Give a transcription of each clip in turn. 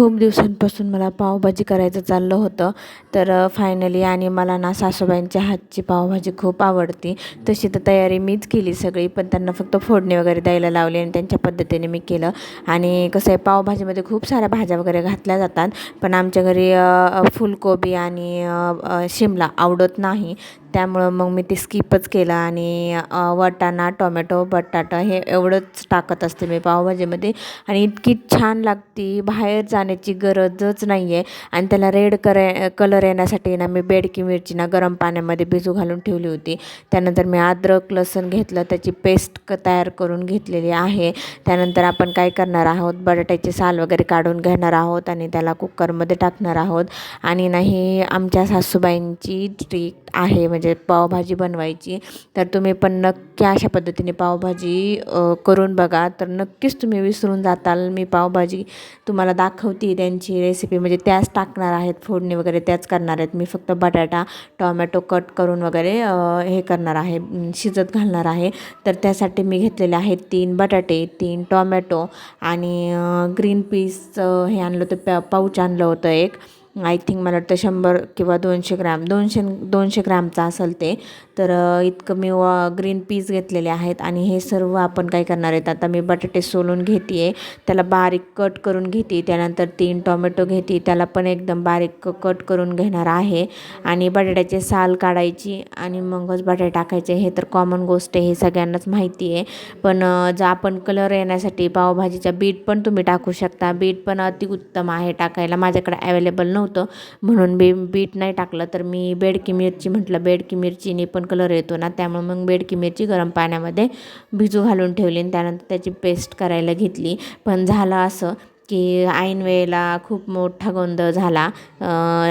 खूप दिवसांपासून मला पावभाजी करायचं चाललं होतं. तर फायनली आणि मला ना सासूबाईंच्या हातची पावभाजी खूप आवडती. तशी तर तयारी मीच केली सगळी पण त्यांना फक्त फोडणी वगैरे द्यायला लावली आणि त्यांच्या पद्धतीने मी केलं. आणि कसं आहे पावभाजीमध्ये खूप साऱ्या भाज्या वगैरे घातल्या जातात पण आमच्या घरी फुलकोबी आणि शिमला आवडत नाही. त्यामुळं मग मी ते स्किपच केलं आणि वटाणा टोमॅटो बटाटा हे एवढंच टाकत असते मी पावभाजीमध्ये. आणि इतकी छान लागती बाहेर जाण्याची गरजच नाही आहे आणि त्याला रेड करे कलर येण्यासाठी ना मी बेडकी मिरची ना गरम पाण्यामध्ये भिजू घालून ठेवली होती. त्यानंतर मी अद्रक लसूण घेतलं त्याची पेस्ट क तयार करून घेतलेली आहे. त्यानंतर आपण काय करणार आहोत? बटाट्याची साल वगैरे काढून घेणार आहोत आणि त्याला कुकरमध्ये टाकणार आहोत. आणि नाही आमच्या सासूबाईंची ट्रीक आहे म्हणजे पावभाजी बनवायची. तर तुम्ही पण नक्की अशा पद्धतीने पावभाजी करून बघा. तर नक्कीच तुम्ही विसरून जाताल. मी पावभाजी तुम्हाला दाखवते. त्यांची रेसिपी म्हणजे त्याच टाकणार आहेत फोडणी वगैरे त्याच करणार आहेत. मी फक्त बटाटा टोमॅटो कट करून वगैरे हे करणार आहे शिजत घालणार आहे. तर त्यासाठी मी घेतलेले आहेत तीन बटाटे तीन टोमॅटो आणि ग्रीन पीस हे आणलं होतं प पाऊच आणलं होतं एक. आय थिंक मला वाटतं शंभर किंवा दोनशे ग्रॅम दोनशे दोनशे ग्रॅमचा असेल ते. तर इतकं मी ग्रीन पीस घेतलेले आहेत आणि हे सर्व आपण काय करणार आहेत? आता मी बटाटे सोलून घेते आहे त्याला बारीक कट करून घेते त्यानंतर तीन टोमॅटो घेते त्याला पण एकदम बारीक कट करून घेणार आहे. आणि बटाट्याचे साल काढायची आणि मगच बटाटे टाकायचे हे तर कॉमन गोष्ट आहे हे सगळ्यांनाच माहिती आहे. पण जर आपण कलर येण्यासाठी पावभाजीच्या बीट पण तुम्ही टाकू शकता. बीट पण अतिउत्तम आहे टाकायला माझ्याकडे अवेलेबल नव्हतं. म्हणून बी बीट नाही टाकलं तर मी बेडकी मिरची म्हटलं बेडकी मिरचीने पण कलर येतो ना त्यामुळे मग बेडकी मिरची गरम पाण्यामध्ये भिजू घालून ठेवली आणि त्यानंतर त्याची पेस्ट करायला घेतली. पण झालं असं की ऐन वेळेला खूप मोठा गोंधळ झाला.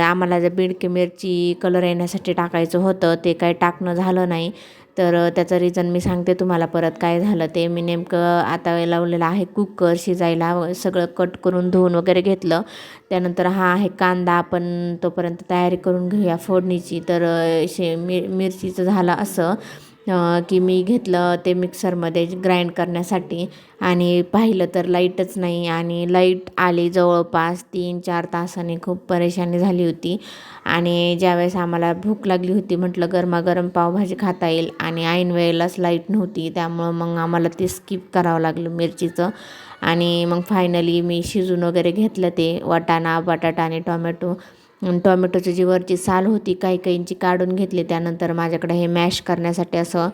आम्हाला जर बिडकी मिरची कलर येण्यासाठी टाकायचं होतं ते काही टाकणं झालं नाही. तर त्याचं रिझन मी सांगते तुम्हाला परत काय झालं ते. मी नेमकं आता लावलेलं आहे कुकर शिजायला सगळं कट करून धुवून वगैरे घेतलं. त्यानंतर हा आहे कांदा आपण तोपर्यंत तयारी करून घेऊया फोडणीची. तर शे मिर मिरचीचं झालं असं. की मी घेतलं ते मिक्सरमध्ये ग्राइंड करण्यासाठी. आणि पाहिलं तर लाईटच नाही आणि लाइट आली जवळपास तीन चार तासाने खूप परेशानी झाली होती. आणि ज्यावेळेस आम्हाला भूक लागली होती म्हटलं गरमागरम पावभाजी खाता येईल आणि ऐन वेळेलाच लाइट नव्हती त्यामुळं मग आम्हाला ते स्किप करावं लागलं मिरचीचं. आणि मग फायनली मी शिजून वगैरे घेतलं ते वाटाणा बटाटा आणि टोमॅटो. टोमॅटोची जी वरची साल होती काही काहींची काढून घेतली. त्यानंतर माझ्याकडे हे मॅश करण्यासाठी असं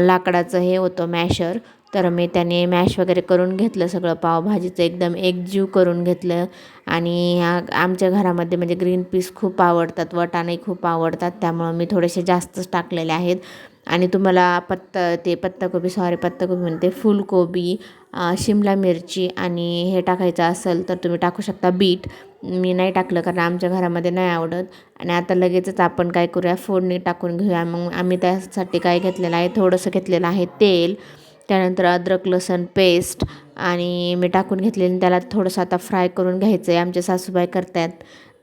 लाकडाचं हे होतं मॅशर. तर मी त्याने मॅश वगैरे करून घेतलं सगळं पावभाजीचं एकदम एकजीव करून घेतलं. आणि ह्या आमच्या घरामध्ये म्हणजे ग्रीन पीस खूप आवडतात वटाणे खूप आवडतात. त्यामुळं मी थोडेसे जास्तच टाकलेले आहेत. आणि तुम्हाला पत्ता ते पत्ताकोबी सॉरी पत्ताकोबी म्हणते फुलकोबी शिमला मिरची आणि हे टाकायचं असेल तर तुम्ही टाकू शकता बीट. मी नाही टाकलं कारण आमच्या घरामध्ये नाही आवडत. आणि आता लगेचच आपण काय करूया फोडणी टाकून घेऊया. मग आम्ही त्यासाठी काय घेतलेलं आहे थोडंसं घेतलेलं आहे तेल त्यानंतर अद्रक लसूण पेस्ट आणि मी टाकून घेतलेलं त्याला थोडंसं आता फ्राय करून घ्यायचं आहे आमचे सासूबाई करतात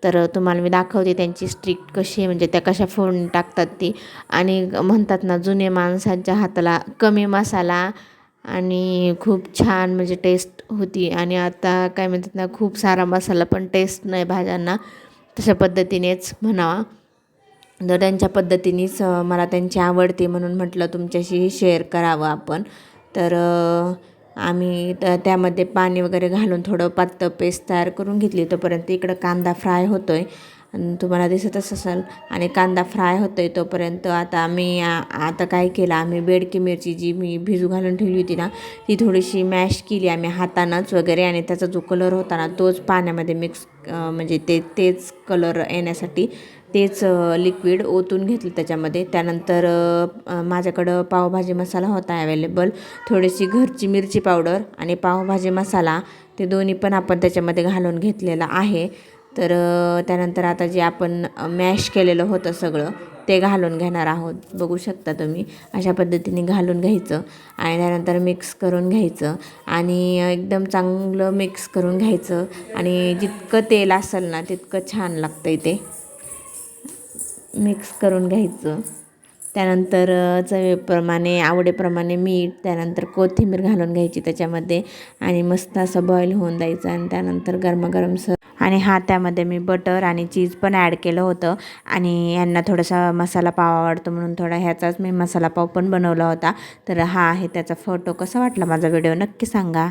तर तुम्हाला मी दाखवते त्यांची स्ट्रिक्ट कशी म्हणजे त्या कशा फोडणी टाकतात ती. आणि म्हणतात ना जुने माणसांच्या हाताला कमी मसाला आणि खूप छान म्हणजे टेस्ट होती. आणि आता काय म्हणतात ना खूप सारा मसाला पण टेस्ट नाही भाज्यांना. तशा पद्धतीनेच म्हणावा. तर त्यांच्या पद्धतीनेच मला त्यांची आवडते म्हणून म्हटलं तुमच्याशी शेअर करावं आपण. तर आम्ही तर त्यामध्ये पाणी वगैरे घालून थोडं पातळ पेस्ट तयार करून घेतली तोपर्यंत इकडं कांदा फ्राय होतो आहे तुम्हाला दिसतच असेल. आणि कांदा फ्राय होतो आहे तोपर्यंत आता मी आता काय केलं आम्ही बेडकी मिरची जी मी भिजू घालून ठेवली होती ना ती थोडीशी मॅश केली आम्ही हातानंच वगैरे आणि त्याचा जो कलर होता ना तोच पाण्यामध्ये मिक्स म्हणजे ते तेच कलर येण्यासाठी तेच लिक्विड ओतून घेतलं त्याच्यामध्ये. त्यानंतर माझ्याकडं पावभाजी मसाला होता अवेलेबल थोडीशी घरची मिरची पावडर आणि पावभाजी मसाला ते दोन्ही पण आपण त्याच्यामध्ये घालून घेतलेलं आहे. तर त्यानंतर आता जे आपण मॅश केलेलं होतं सगळं ते घालून घेणार आहोत. बघू शकता तुम्ही अशा पद्धतीने घालून घ्यायचं आणि त्यानंतर मिक्स करून घ्यायचं आणि एकदम चांगलं मिक्स करून घ्यायचं आणि जितकं तेल असेल ना तितकं छान लागतं ते. मिक्स करून घ्यायचं. त्यानंतर चवीप्रमाणे आवडीप्रमाणे मीठ त्यानंतर कोथिंबीर घालून घ्यायची त्याच्यामध्ये आणि मस्त असं बॉईल होऊन द्यायचं आणि त्यानंतर गरमागरम स आणि हा त्यामध्ये मी बटर आणि चीज पण ॲड केलं होतं आणि यांना थोडासा मसाला पाव आवडतो म्हणून थोडा ह्याचाच मी मसाला पाव पण बनवला होता. तर हा आहे त्याचा फोटो कसा वाटला माझा व्हिडिओ नक्की सांगा.